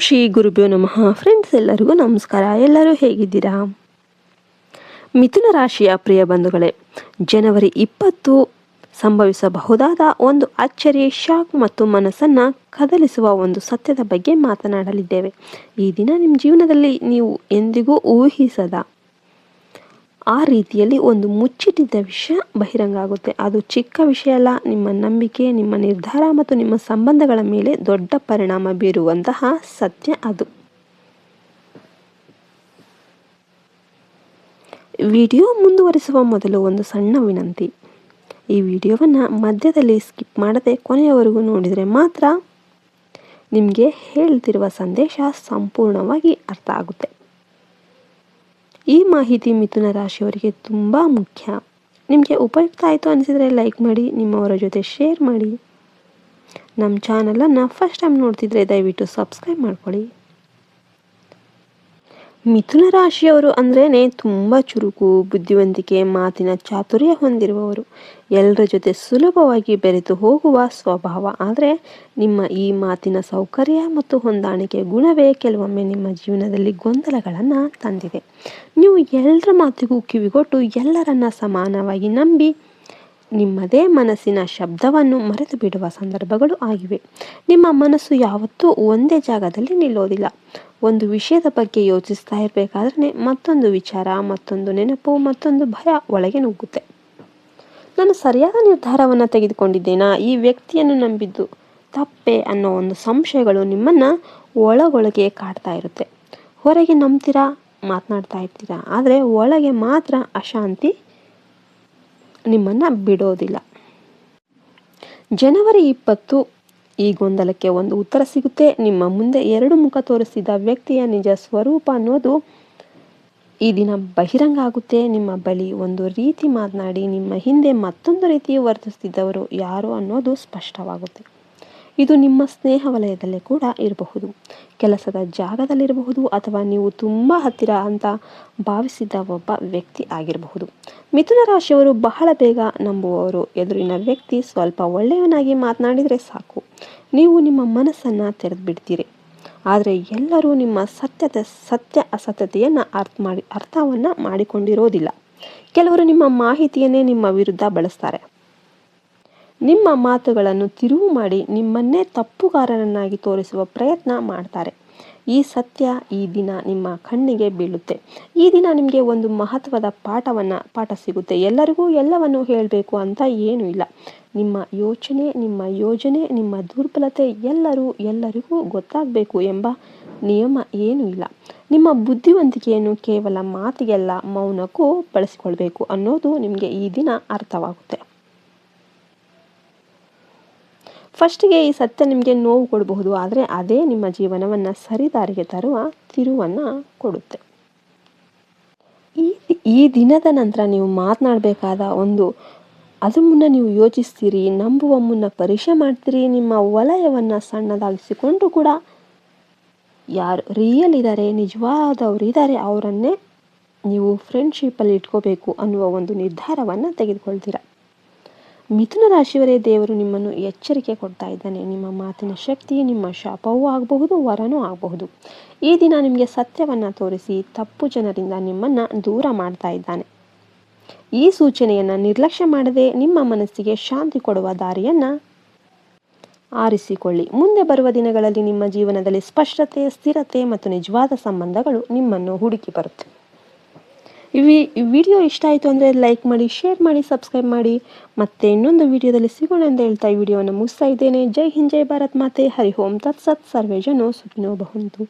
ಶ್ರೀ ಗುರುಭ್ಯೋ ನಮಃ. ಫ್ರೆಂಡ್ಸ್ ಎಲ್ಲರಿಗೂ ನಮಸ್ಕಾರ. ಎಲ್ಲರೂ ಹೇಗಿದ್ದೀರಾ? ಮಿಥುನ ರಾಶಿಯ ಪ್ರಿಯ ಬಂಧುಗಳೇ, ಜನವರಿ ಇಪ್ಪತ್ತು ಸಂಭವಿಸಬಹುದಾದ ಒಂದು ಅಚ್ಚರಿ ಶಾಕ್ ಮತ್ತು ಮನಸ್ಸನ್ನು ಕದಲಿಸುವ ಒಂದು ಸತ್ಯದ ಬಗ್ಗೆ ಮಾತನಾಡಲಿದ್ದೇವೆ. ಈ ದಿನ ನಿಮ್ಮ ಜೀವನದಲ್ಲಿ ನೀವು ಎಂದಿಗೂ ಊಹಿಸದ ಆ ರೀತಿಯಲ್ಲಿ ಒಂದು ಮುಚ್ಚಿಟ್ಟಿದ್ದ ವಿಷಯ ಬಹಿರಂಗ ಆಗುತ್ತೆ. ಅದು ಚಿಕ್ಕ ವಿಷಯ ಅಲ್ಲ, ನಿಮ್ಮ ನಂಬಿಕೆ, ನಿಮ್ಮ ನಿರ್ಧಾರ ಮತ್ತು ನಿಮ್ಮ ಸಂಬಂಧಗಳ ಮೇಲೆ ದೊಡ್ಡ ಪರಿಣಾಮ ಬೀರುವಂತಹ ಸತ್ಯ ಅದು. ವಿಡಿಯೋ ಮುಂದುವರಿಸುವ ಮೊದಲು ಒಂದು ಸಣ್ಣ ವಿನಂತಿ. ಈ ವಿಡಿಯೋವನ್ನು ಮಧ್ಯದಲ್ಲಿ ಸ್ಕಿಪ್ ಮಾಡದೆ ಕೊನೆಯವರೆಗೂ ನೋಡಿದರೆ ಮಾತ್ರ ನಿಮಗೆ ಹೇಳ್ತಿರುವ ಸಂದೇಶ ಸಂಪೂರ್ಣವಾಗಿ ಅರ್ಥ ಆಗುತ್ತೆ. ಈ ಮಾಹಿತಿ ಮಿಥುನ ರಾಶಿಯವರಿಗೆ ತುಂಬ ಮುಖ್ಯ. ನಿಮಗೆ ಉಪಯುಕ್ತ ಆಯಿತು ಅನಿಸಿದರೆ ಲೈಕ್ ಮಾಡಿ, ನಿಮ್ಮವರ ಜೊತೆ ಶೇರ್ ಮಾಡಿ. ನಮ್ಮ ಚಾನಲನ್ನು ಫಸ್ಟ್ ಟೈಮ್ ನೋಡ್ತಿದ್ರೆ ದಯವಿಟ್ಟು ಸಬ್ಸ್ಕ್ರೈಬ್ ಮಾಡ್ಕೊಳ್ಳಿ. ಮಿಥುನ ರಾಶಿಯವರು ಅಂದ್ರೇ ತುಂಬ ಚುರುಕು, ಬುದ್ಧಿವಂತಿಕೆ, ಮಾತಿನ ಚಾತುರ್ಯ ಹೊಂದಿರುವವರು. ಎಲ್ಲರ ಜೊತೆ ಸುಲಭವಾಗಿ ಬೆರೆತು ಹೋಗುವ ಸ್ವಭಾವ. ಆದರೆ ನಿಮ್ಮ ಈ ಮಾತಿನ ಸೌಕರ್ಯ ಮತ್ತು ಹೊಂದಾಣಿಕೆ ಗುಣವೇ ಕೆಲವೊಮ್ಮೆ ನಿಮ್ಮ ಜೀವನದಲ್ಲಿ ಗೊಂದಲಗಳನ್ನು ತಂದಿದೆ. ನೀವು ಎಲ್ಲರ ಮಾತಿಗೂ ಕಿವಿಗೊಟ್ಟು ಎಲ್ಲರನ್ನ ಸಮಾನವಾಗಿ ನಂಬಿ ನಿಮ್ಮದೇ ಮನಸ್ಸಿನ ಶಬ್ದವನ್ನು ಮರೆತು ಬಿಡುವ ಸಂದರ್ಭಗಳು ಆಗಿವೆ. ನಿಮ್ಮ ಮನಸ್ಸು ಯಾವತ್ತೂ ಒಂದೇ ಜಾಗದಲ್ಲಿ ನಿಲ್ಲೋದಿಲ್ಲ. ಒಂದು ವಿಷಯದ ಬಗ್ಗೆ ಯೋಚಿಸ್ತಾ ಇರಬೇಕಾದ್ರೆ ಮತ್ತೊಂದು ವಿಚಾರ, ಮತ್ತೊಂದು ನೆನಪು, ಮತ್ತೊಂದು ಭಯ ಒಳಗೆ ನುಗ್ಗುತ್ತೆ. ನಾನು ಸರಿಯಾದ ನಿರ್ಧಾರವನ್ನು ತೆಗೆದುಕೊಂಡಿದ್ದೇನಾ? ಈ ವ್ಯಕ್ತಿಯನ್ನು ನಂಬಿದ್ದು ತಪ್ಪೆ ಅನ್ನೋ ಒಂದು ಸಂಶಯಗಳು ನಿಮ್ಮನ್ನು ಒಳಗೊಳಗೆ ಕಾಡ್ತಾ ಇರುತ್ತೆ. ಹೊರಗೆ ನಂಬ್ತೀರಾ? ಮಾತನಾಡ್ತಾ ಇರ್ತೀರಾ? ಆದರೆ ಒಳಗೆ ಮಾತ್ರ ಅಶಾಂತಿ ನಿಮ್ಮನ್ನು ಬಿಡೋದಿಲ್ಲ. ಜನವರಿ ಇಪ್ಪತ್ತು ಈ ಗೊಂದಲಕ್ಕೆ ಒಂದು ಉತ್ತರ ಸಿಗುತ್ತೆ. ನಿಮ್ಮ ಮುಂದೆ ಎರಡು ಮುಖ ತೋರಿಸಿದ ವ್ಯಕ್ತಿಯ ನಿಜ ಸ್ವರೂಪ ಅನ್ನೋದು ಈ ದಿನ ಬಹಿರಂಗ ಆಗುತ್ತೆ. ನಿಮ್ಮ ಬಳಿ ಒಂದು ರೀತಿ ಮಾತನಾಡಿ ನಿಮ್ಮ ಹಿಂದೆ ಮತ್ತೊಂದು ರೀತಿ ವರ್ತಿಸ್ತಿದ್ದವರು ಯಾರು ಅನ್ನೋದು ಸ್ಪಷ್ಟವಾಗುತ್ತೆ. ಇದು ನಿಮ್ಮ ಸ್ನೇಹ ವಲಯದಲ್ಲೇ ಕೂಡ ಇರಬಹುದು. ಕೆಲಸದ ಜಾಗದಲ್ಲಿರಬಹುದು ಅಥವಾ ನೀವು ತುಂಬ ಹತ್ತಿರ ಅಂತ ಭಾವಿಸಿದ ಒಬ್ಬ ವ್ಯಕ್ತಿ ಆಗಿರಬಹುದು. ಮಿಥುನ ರಾಶಿಯವರು ಬಹಳ ಬೇಗ ನಂಬುವವರು. ಎದುರಿನ ವ್ಯಕ್ತಿ ಸ್ವಲ್ಪ ಒಳ್ಳೆಯವನಾಗಿ ಮಾತನಾಡಿದರೆ ಸಾಕು. ನೀವು ನಿಮ್ಮ ಮನಸ್ಸನ್ನು ತೆರೆದು ಬಿಡ್ತೀರಿ ಆದರೆ ಎಲ್ಲರೂ ನಿಮ್ಮ ಸತ್ಯತೆ, ಸತ್ಯ ಅಸತ್ಯತೆಯನ್ನು ಅರ್ಥ ಮಾಡಿ, ಅರ್ಥವನ್ನು ಮಾಡಿಕೊಂಡಿರೋದಿಲ್ಲ. ಕೆಲವರು ನಿಮ್ಮ ಮಾಹಿತಿಯನ್ನೇ ನಿಮ್ಮ ವಿರುದ್ಧ ಬಳಸ್ತಾರೆ. ನಿಮ್ಮ ಮಾತುಗಳನ್ನು ತಿರುವು ಮಾಡಿ ನಿಮ್ಮನ್ನೇ ತಪ್ಪುಗಾರನನ್ನಾಗಿ ತೋರಿಸುವ ಪ್ರಯತ್ನ ಮಾಡ್ತಾರೆ. ಈ ಸತ್ಯ ಈ ದಿನ ನಿಮ್ಮ ಕಣ್ಣಿಗೆ ಬೀಳುತ್ತೆ. ಈ ದಿನ ನಿಮಗೆ ಒಂದು ಮಹತ್ವದ ಪಾಠವನ್ನು, ಪಾಠ ಸಿಗುತ್ತೆ. ಎಲ್ಲರಿಗೂ ಎಲ್ಲವನ್ನು ಹೇಳಬೇಕು ಅಂತ ಏನೂ ಇಲ್ಲ. ನಿಮ್ಮ ಯೋಚನೆ, ನಿಮ್ಮ ಯೋಜನೆ, ನಿಮ್ಮ ದುರ್ಬಲತೆ ಎಲ್ಲರೂ ಎಲ್ಲರಿಗೂ ಗೊತ್ತಾಗಬೇಕು ಎಂಬ ನಿಯಮ ಏನೂ ಇಲ್ಲ. ನಿಮ್ಮ ಬುದ್ಧಿವಂತಿಕೆಯನ್ನು ಕೇವಲ ಮಾತಿಗೆಲ್ಲ ಮೌನಕ್ಕೂ ಬಳಸಿಕೊಳ್ಬೇಕು ಅನ್ನೋದು ನಿಮಗೆ ಈ ದಿನ ಅರ್ಥವಾಗುತ್ತೆ. ಫಸ್ಟಿಗೆ ಈ ಸತ್ಯ ನಿಮಗೆ ನೋವು ಕೊಡಬಹುದು, ಆದರೆ ಅದೇ ನಿಮ್ಮ ಜೀವನವನ್ನು ಸರಿದಾರಿಗೆ ತರುವ ತಿರುವನ್ನು ಕೊಡುತ್ತೆ. ಈ ಈ ದಿನದ ನಂತರ ನೀವು ಮಾತನಾಡಬೇಕಾದ ಒಂದು, ಅದು ಮುನ್ನ ನೀವು ಯೋಚಿಸ್ತೀರಿ, ನಂಬುವ ಮುನ್ನ ಪರೀಕ್ಷೆ ಮಾಡ್ತೀರಿ, ನಿಮ್ಮ ವಲಯವನ್ನು ಸಣ್ಣದಾಗಿಸಿಕೊಂಡು ಕೂಡ ಯಾರು ರಿಯಲ್ ಇದ್ದಾರೆ ನಿಜವಾದವರು ಇದ್ದಾರೆ ಅವರನ್ನೇ ನೀವು ಫ್ರೆಂಡ್ಶಿಪ್ಪಲ್ಲಿ ಇಟ್ಕೋಬೇಕು ಅನ್ನುವ ಒಂದು ನಿರ್ಧಾರವನ್ನು ತೆಗೆದುಕೊಳ್ತೀರಾ. ಮಿಥುನ ರಾಶಿಯವರೇ ದೇವರು ನಿಮ್ಮನ್ನು ಎಚ್ಚರಿಕೆ ಕೊಡ್ತಾ ಇದ್ದಾನೆ. ನಿಮ್ಮ ಮಾತಿನ ಶಕ್ತಿ ನಿಮ್ಮ ಶಾಪವೂ ಆಗಬಹುದು, ವರನೂ ಆಗಬಹುದು. ಈ ದಿನ ನಿಮಗೆ ಸತ್ಯವನ್ನು ತೋರಿಸಿ ತಪ್ಪು ಜನರಿಂದ ನಿಮ್ಮನ್ನು ದೂರ ಮಾಡ್ತಾ ಇದ್ದಾನೆ. ಈ ಸೂಚನೆಯನ್ನು ನಿರ್ಲಕ್ಷ್ಯ ಮಾಡದೆ ನಿಮ್ಮ ಮನಸ್ಸಿಗೆ ಶಾಂತಿ ಕೊಡುವ ದಾರಿಯನ್ನು ಆರಿಸಿಕೊಳ್ಳಿ. ಮುಂದೆ ಬರುವ ದಿನಗಳಲ್ಲಿ ನಿಮ್ಮ ಜೀವನದಲ್ಲಿ ಸ್ಪಷ್ಟತೆ, ಸ್ಥಿರತೆ ಮತ್ತು ನಿಜವಾದ ಸಂಬಂಧಗಳು ನಿಮ್ಮನ್ನು ಹುಡುಕಿ ಬರುತ್ತೆ. ಈ ವಿಡಿಯೋ ಇಷ್ಟ ಆಯಿತು ಅಂದರೆ ಲೈಕ್ ಮಾಡಿ, ಶೇರ್ ಮಾಡಿ, ಸಬ್ಸ್ಕ್ರೈಬ್ ಮಾಡಿ. ಮತ್ತೆ ಇನ್ನೊಂದು ವಿಡಿಯೋದಲ್ಲಿ ಸಿಗೋಣ ಅಂತ ಹೇಳ್ತಾ ಈ ವಿಡಿಯೋವನ್ನು ಮುಗಿಸ್ತಾ ಇದ್ದೇನೆ. ಜೈ ಹಿಂದ್, ಜೈ ಭಾರತ್ ಮಾತೆ. ಹರಿ ಓಂ. ತತ್ಸತ್. ಸರ್ವೇ ಜನೋ ಸುಖಿನೋ ಬಹುಂತು